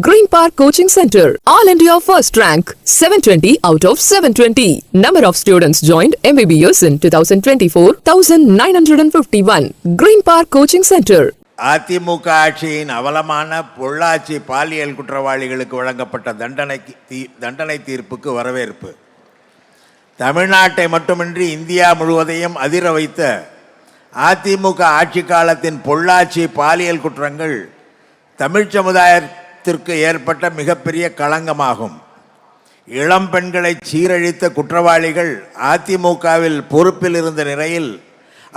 Green park coaching centre all India first rank seven twenty out of seven twenty number of students join MBBS in two thousand twenty four thousand nine hundred and fifty one green park coaching centre AIADMK ஆட்சியின் அவலமான பொள்ளாச்சி பாலியல் குற்றவாளிகளுக்கு வழங்கப்பட்ட தண்டனைக்கு தீ தண்டனை தீர்ப்புக்கு வரவேற்பு. தமிழ்நாட்டை மட்டுமின்றி இந்தியா முழுவதையும் அதிர வைத்த அதிமுக ஆட்சி காலத்தின் பொள்ளாச்சி பாலியல் குற்றங்கள் தமிழ் சமுதாய சமுதாயத்திற்கு ஏற்பட்ட மிகப்பெரிய களங்கமாகும். இளம் பெண்களை சீரழித்த குற்றவாளிகள் அதிமுகவில் பொறுப்பில் இருந்த நிலையில்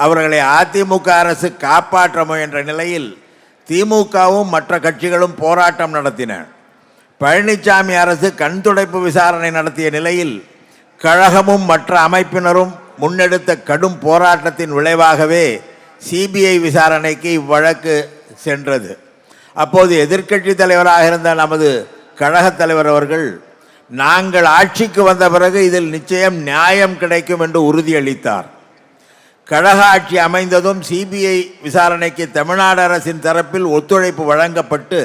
அவர்களை அதிமுக அரசு காப்பாற்ற முயன்ற நிலையில் திமுகவும் மற்ற கட்சிகளும் போராட்டம் நடத்தின. பழனிசாமி அரசு கண்துடைப்பு விசாரணை நடத்திய நிலையில் கழகமும் மற்ற அமைப்பினரும் முன்னெடுத்த கடும் போராட்டத்தின் விளைவாகவே சிபிஐ விசாரணைக்கு இவ்வழக்கு சென்றது. அப்போது எதிர்க்கட்சி தலைவராக இருந்த நமது கழகத் தலைவர் அவர்கள் நாங்கள் ஆட்சிக்கு வந்த பிறகு இதில் நிச்சயம் நியாயம் கிடைக்கும் என்று உறுதியளித்தார். கழக ஆட்சி அமைந்ததும் சிபிஐ விசாரணைக்கு தமிழ்நாடு அரசின் தரப்பில் ஒத்துழைப்பு வழங்கப்பட்டு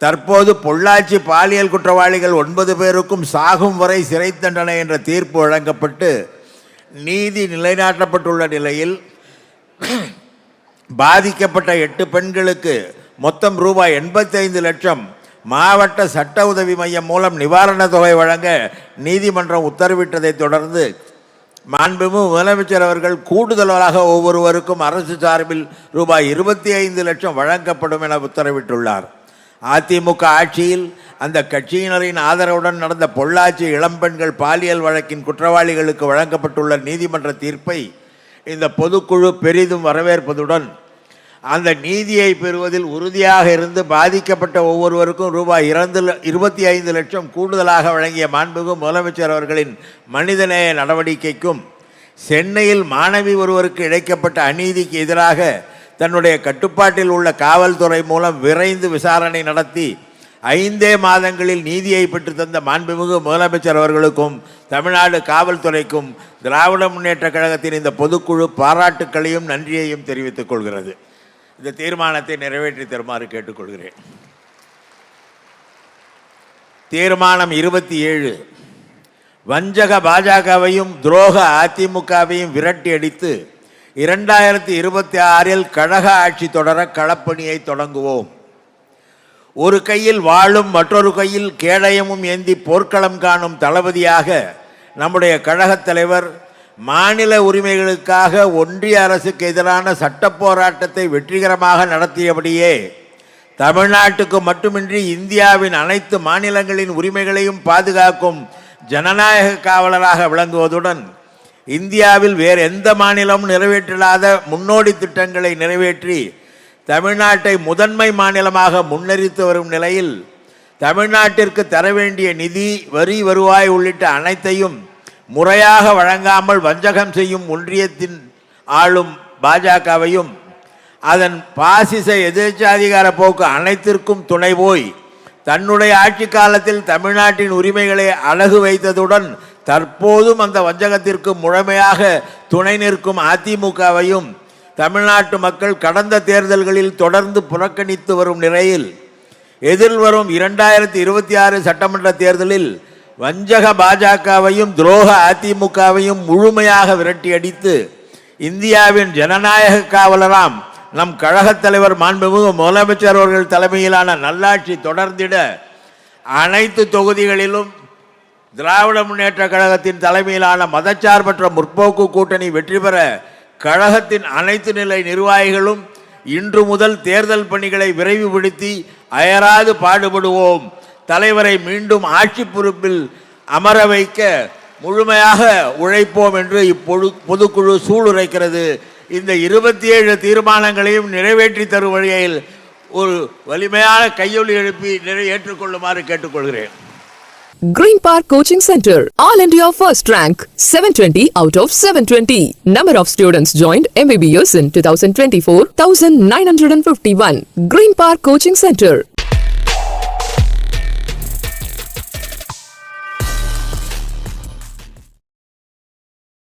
தற்போது பொள்ளாச்சி பாலியல் குற்றவாளிகள் ஒன்பது பேருக்கும் சாகும் வரை சிறை தண்டனை என்ற தீர்ப்பு வழங்கப்பட்டு நீதி நிலைநாட்டப்பட்டுள்ள நிலையில் பாதிக்கப்பட்ட எட்டு பெண்களுக்கு மொத்தம் ரூபாய் எண்பத்தைந்து லட்சம் மாவட்ட சட்ட உதவி மையம் மூலம் நிவாரணத் தொகை வழங்க நீதிமன்றம் உத்தரவிட்டதைத் தொடர்ந்து மாண்புமிகு முதலமைச்சர் அவர்கள் கூடுதலாக ஒவ்வொருவருக்கும் அரசு சார்பில் ரூபாய் இருபத்தி ஐந்து லட்சம் வழங்கப்படும் என உத்தரவிட்டுள்ளார். அதிமுக ஆட்சியில் அந்த கட்சியினரின் ஆதரவுடன் நடந்த பொள்ளாச்சி இளம்பெண்கள் பாலியல் வழக்கின் குற்றவாளிகளுக்கு வழங்கப்பட்டுள்ள நீதிமன்ற தீர்ப்பை இந்த பொதுக்குழு பெரிதும் வரவேற்பதுடன் அந்த நீதியை பெறுவதில் உறுதியாக இருந்து பாதிக்கப்பட்ட ஒவ்வொருவருக்கும் ரூபாய் இரண்டு இருபத்தி ஐந்து லட்சம் கூடுதலாக வழங்கிய மாண்புகு முதலமைச்சர் அவர்களின் மனிதநேய நடவடிக்கைக்கும் சென்னையில் மாணவி ஒருவருக்கு இழைக்கப்பட்ட அநீதிக்கு எதிராக தன்னுடைய கட்டுப்பாட்டில் உள்ள காவல்துறை மூலம் விரைந்து விசாரணை நடத்தி ஐந்தே மாதங்களில் நீதியை பெற்று தந்த மாண்புமிகு முதலமைச்சர் அவர்களுக்கும் தமிழ்நாடு காவல்துறைக்கும் திராவிட முன்னேற்ற கழகத்தின் இந்த பொதுக்குழு பாராட்டுக்களையும் நன்றியையும் தெரிவித்துக் கொள்கிறது. இந்த தீர்மானத்தை நிறைவேற்றி தருமாறு கேட்டுக்கொள்கிறேன். தீர்மானம் இருபத்தி ஏழு. வஞ்சக பாஜகவையும் துரோக அதிமுகவையும் விரட்டி அடித்து இரண்டாயிரத்தி இருபத்தி ஆறில் கழக ஆட்சி தொடர களப்பணியை தொடங்குவோம். ஒரு கையில் வாழும் மற்றொரு கையில் கேடயமும் ஏந்தி போர்க்களம் காணும் தளபதியாக நம்முடைய கழகத் தலைவர் மாநில உரிமைகளுக்காக ஒன்றிய அரசுக்கு எதிரான சட்ட போராட்டத்தை வெற்றிகரமாக நடத்தியபடியே தமிழ்நாட்டுக்கு மட்டுமின்றி இந்தியாவின் அனைத்து மாநிலங்களின் உரிமைகளையும் பாதுகாக்கும் ஜனநாயக காவலராக விளங்குவதுடன் இந்தியாவில் வேறு எந்த மாநிலமும் நிறைவேற்றிடாத முன்னோடி திட்டங்களை நிறைவேற்றி தமிழ்நாட்டை முதன்மை மாநிலமாக முன்னறித்து வரும் நிலையில் தமிழ்நாட்டிற்கு தர வேண்டிய நிதி வரி வருவாய் உள்ளிட்ட அனைத்தையும் முறையாக வழங்காமல் வஞ்சகம் செய்யும் ஒன்றியத்தின் ஆளும் பாஜகவையும் அதன் பாசிச எதிர்ச்சாதிகார போக்கு அனைத்திற்கும் துணை போய் தன்னுடைய ஆட்சி காலத்தில் தமிழ்நாட்டின் உரிமைகளை அழகு வைத்ததுடன் தற்போதும் அந்த வஞ்சகத்திற்கு முழுமையாக துணை நிற்கும் அதிமுகவையும் தமிழ்நாட்டு மக்கள் கடந்த தேர்தல்களில் தொடர்ந்து புறக்கணித்து வரும் நிலையில் எதிர்வரும் இரண்டாயிரத்தி இருபத்தி ஆறு சட்டமன்ற தேர்தலில் வஞ்சக பாஜகவையும் துரோக அதிமுகவையும் முழுமையாக விரட்டி அடித்து இந்தியாவின் ஜனநாயக காவலராம் நம் கழகத் தலைவர் மாண்புமிகு முதலமைச்சர் அவர்கள் தலைமையிலான நல்லாட்சி தொடர்ந்திட அனைத்து தொகுதிகளிலும் திராவிட முன்னேற்ற கழகத்தின் தலைமையிலான மதச்சார்பற்ற முற்போக்கு கூட்டணி வெற்றி பெற கழகத்தின் அனைத்து நிலை நிர்வாகிகளும் இன்று முதல் தேர்தல் பணிகளை விரைவுபடுத்தி அயராது பாடுபடுவோம். தலைவரை மீண்டும் ஆட்சி பொறுப்பில் அமர வைக்க முழுமையாக உழைப்போம் என்று இப்பொழு பொதுக்குழு சூளுரைக்கிறது இந்த இருபத்தி ஏழு தீர்மானங்களையும் நிறைவேற்றி தரும் வழியில் ஒரு வலிமையான கையொலி எழுப்பி நிறை ஏற்றுக்கொள்ளுமாறு கேட்டுக்கொள்கிறேன் Green Park Coaching Center, All India First Rank, 720 out of 720. Number of students joined MBBS in 2024, 1951. Green Park Coaching Center,